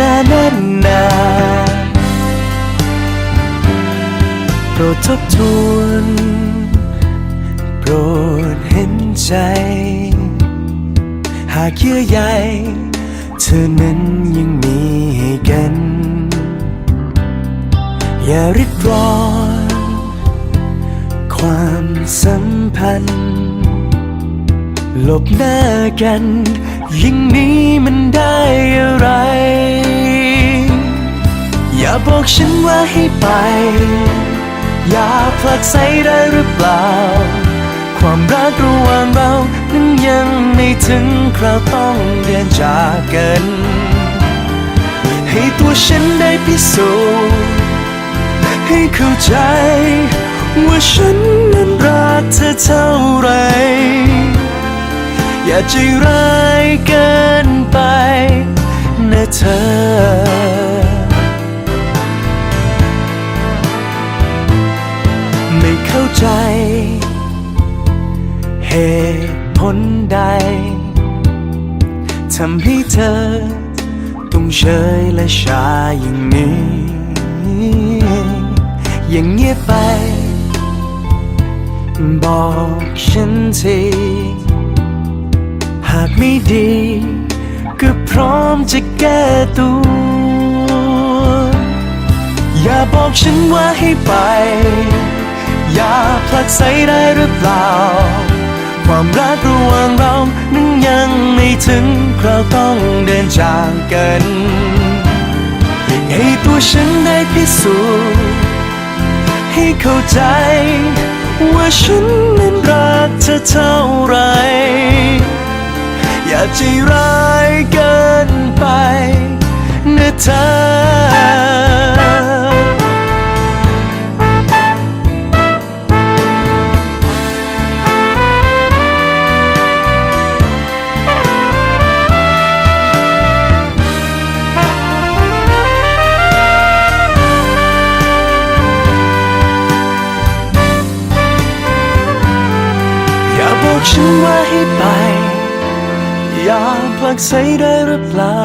รานันนโปรดทบทวนโปรดเห็นใจ หากเยื่อใยเธอนั้นยังมีให้กัน อย่าริดรอนความสัมพันธ์ หลบหน้ากัน ยิ่งนี้มันได้อะไอย่าบอกฉันว่าให้ไป อย่าผลักไสได้หรือเปล่า ความรักระหว่างเรานั้นยังไม่ถึงคราวต้องเดินจากกัน ให้ตัวฉันได้พิสูจน์ให้เข้าใจ ว่าฉันนั้นรักเธอเท่าไร อย่าใจร้ายเกินไปนะเธอ ตุผลใดทำให้เธอ ต้องเฉยและชาอย่างนี้ อย่างเงียบไป บอกฉันทีหากไม่ดี ก็พร้อมจะแก้ตัว อย่าบอกฉันว่าให้ไป อย่าผลักไสได้หรือเปล่า ความรักระหว่างเรานั้นยังไม่ถึงคราวต้องเดินจากกันให้ตัวฉันได้พิสูจน์ให้เข้าใจ ว่าฉันนั้นรักเธอเท่าไร อย่าใจร้ายเกิ ฉันว่าให้ไป อย่าผลักไสได้หรือเปล่า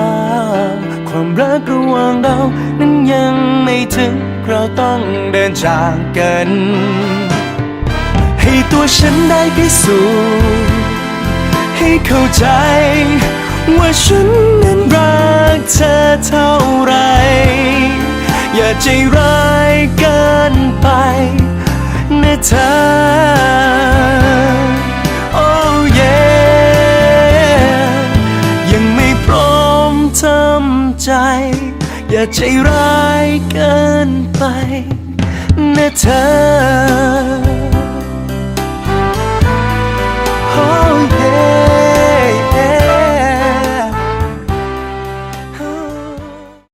ความรักระหว่างเรานั้นยังไม่ถึง เราต้องเดินจากกัน ให้ตัวฉันได้พิสูจน์ให้เข้าใจ ว่าฉันนั้นรักเธอเท่าไร อย่าใจร้ายเกินไปนะเธอ ใจ อย่าใจร้ายเกินไปนะเธอ